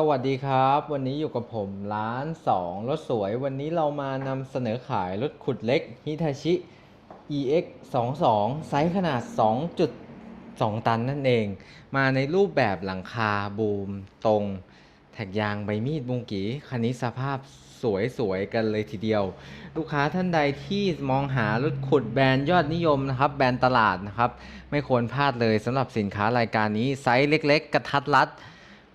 สวัสดีครับ วันนี้อยู่กับผมร้านสองรถสวย วันนี้เรามานำเสนอขายรถขุดเล็ก Hitachi EX 2 2ไซส์ขนาด 2.2 ตันนั่นเอง มาในรูปแบบหลังคาบูมตรง แท็กยางใบมีดบุงกีคันนี้สภาพสวยๆกันเลยทีเดียว ลูกค้าท่านใดที่มองหารถขุดแบรนด์ยอดนิยมนะครับ แบรนด์ตลาดนะครับ ไม่ควรพลาดเลยสำหรับสินค้ารายการนี้ไซส์เล็ก ๆ กระทัดรัด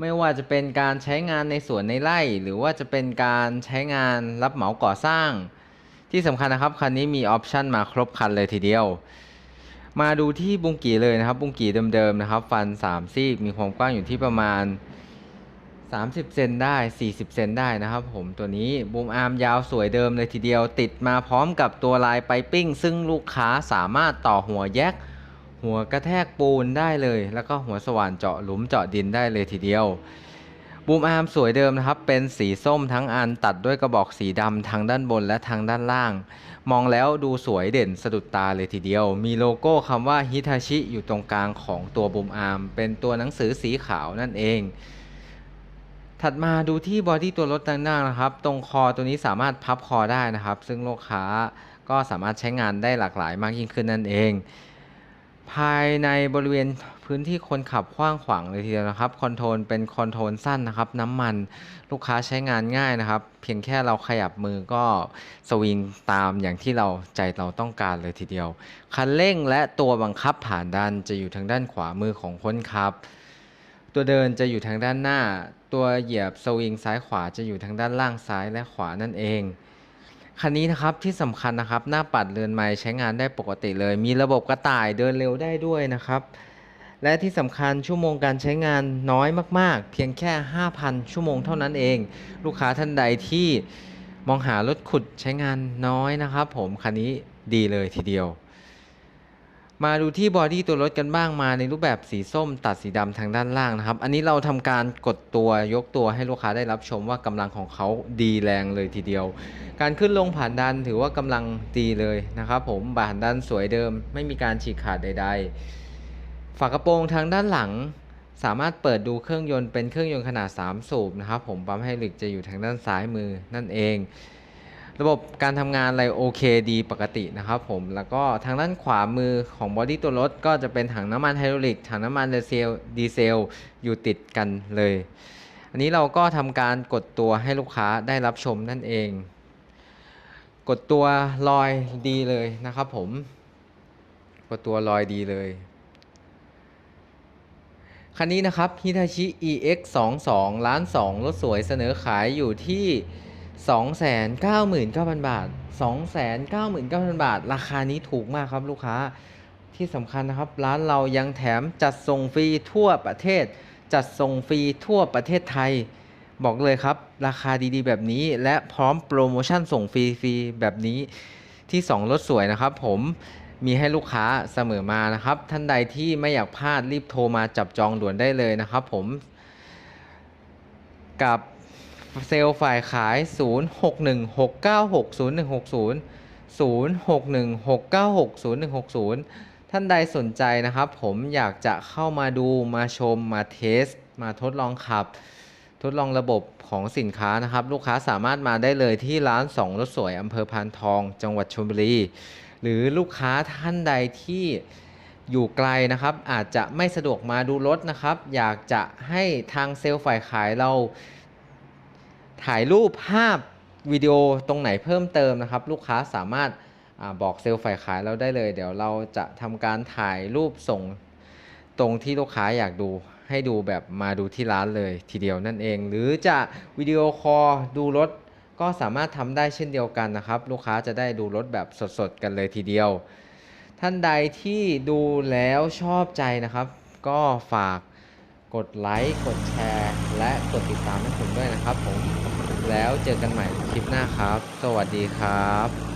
ไม่ว่าจะเป็นการใช้งานในสวนในไร่ หรือว่าจะเป็นการใช้งานรับเหมาก่อสร้าง ที่สำคัญนะครับคันนี้มีออปชันมาครบคันเลยทีเดียว มาดูที่บุงกีเลยนะครับ บุงกีเดิมๆนะครับ ฟัน 3 ซี่มีความกว้างอยู่ที่ประมาณ 30 เซนได้ 40 เซนได้นะครับผมตัวนี้บูมอาร์มยาวสวยเดิมเลยทีเดียว ติดมาพร้อมกับตัวลายไปปิ้ง ซึ่งลูกค้าสามารถต่อหัวแยก หัวกระแทกปูนได้เลย แล้วก็หัวสว่านเจาะหลุมเจาะดินได้เลยทีเดียวบูมอาร์มสวยเดิมนะครับ เป็นสีส้มทั้งอันตัดด้วยกระบอกสีดำทางด้านบนและทางด้านล่าง มองแล้วดูสวยเด่นสะดุดตาเลยทีเดียว มีโลโก้คำว่าฮิทาชิอยู่ตรงกลางของตัวบูมอาร์มเป็นตัวหนังสือสีขาวนั่นเอง ถัดมาดูที่บอดี้ตัวรถด้านหน้านะครับ ตรงคอตัวนี้สามารถพับคอได้นะครับ ซึ่งลูกค้าก็สามารถใช้งานได้หลากหลายมากยิ่งขึ้นนั่นเอง ภายในบริเวณพื้นที่คนขับกว้างขวางเลยทีเดียวนะครับคอนโทรลเป็นคอนโทรลสั้นนะครับ น้ำมันลูกค้าใช้งานง่ายนะครับ เพียงแค่เราขยับมือก็สวิงตามอย่างที่เราใจเราต้องการเลยทีเดียว คันเร่งและตัวบังคับผ่านดันจะอยู่ทางด้านขวามือของคนขับ ตัวเดินจะอยู่ทางด้านหน้า ตัวเหยียบสวิงซ้ายขวาจะอยู่ทางด้านล่างซ้ายและขวานั่นเอง คันนี้นะครับที่สำคัญนะครับหน้าปัดเรือนไม้ใช้งานได้ปกติเลย มีระบบกระต่ายเดินเร็วได้ด้วยนะครับ และที่สำคัญชั่วโมงการใช้งานน้อยมากๆ เพียงแค่ 5,000 ชั่วโมงเท่านั้นเอง ลูกค้าท่านใดที่มองหารถขุดใช้งานน้อยนะครับ ผมคันนี้ดีเลยทีเดียว มาดูที่บอดี้ตัวรถกันบ้างมาในรูปแบบสีส้มตัดสีดำทางด้านล่างนะครับ อันนี้เราทำการกดตัวยกตัวให้ลูกค้าได้รับชมว่ากำลังของเขาดีแรงเลยทีเดียว การขึ้นลงผ่านดันถือว่ากำลังดีเลยนะครับผมผ่านดันสวยเดิม ไม่มีการฉีกขาดใด ๆ ฝากระโปรงทางด้านหลัง สามารถเปิดดูเครื่องยนต์เป็นเครื่องยนต์ขนาด 3 สูบนะครับผมปั๊มไฮดรอลิกจะอยู่ทางด้านซ้ายมือนั่นเอง ระบบการทำงานอะไรโอเคดีปกตินะครับผมแล้วก็ทางด้านขวามือของบอดี้ตัวรถก็จะเป็นถังน้ำมันไฮดรอลิกถังน้ำมันดีเซลดีเซลอยู่ติดกันเลย อันนี้เราก็ทำการกดตัวให้ลูกค้าได้รับชมนั่นเอง กดตัวลอยดีเลยนะครับผม กดตัวลอยดีเลยคันนี้นะครับ Hitachi EX 2 2ล้าน2รถสวยเสนอขายอยู่ที่ 299,000 บาท 299,000 บาท ราคานี้ถูกมากครับลูกค้า ที่สำคัญนะครับ ร้านเรายังแถมจัดส่งฟรีทั่วประเทศ จัดส่งฟรีทั่วประเทศไทย บอกเลยครับ ราคาดีๆ แบบนี้ และพร้อมโปรโมชั่นส่งฟรีๆแบบนี้ ที่ 2 รถสวยนะครับผมมีให้ลูกค้าเสมอมานะครับ ท่านใดที่ไม่อยากพลาดรีบโทรมาจับจองด่วนได้เลยนะครับผมกับ เซลล์ฝ่ายขาย 0616960160 0616960160 ท่านใดสนใจนะครับ ผมอยากจะเข้ามาดูมาชมมาเทส มาทดลองขับ ทดลองระบบของสินค้านะครับ ลูกค้าสามารถมาได้เลยที่ร้านสองรถสวยอำเภอพานทอง จังหวัดชลบุรี หรือลูกค้าท่านใดที่อยู่ไกลนะครับ อาจจะไม่สะดวกมาดูรถนะครับ อยากจะให้ทางเซลล์ฝ่ายขายเรา ถ่ายรูปภาพวิดีโอตรงไหนเพิ่มเติมนะครับ ลูกค้าสามารถอบอกเซลล์ฝ่ายขายเราได้เลย เดี๋ยวเราจะทำการถ่ายรูปส่งตรงที่ลูกค้าอยากดูให้ดูแบบมาดูที่ร้านเลยทีเดียวนั่นเอง หรือจะวิดีโอคอลดูรถก็สามารถทำได้เช่นเดียวกันนะครับ ลูกค้าจะได้ดูรถแบบสดๆกันเลยทีเดียว ท่านใดที่ดูแล้วชอบใจนะครับ ก็ฝาก กดไลค์ กดแชร์ และกดติดตามให้ผมด้วยนะครับผม แล้วเจอกันใหม่คลิปหน้าครับ สวัสดีครับ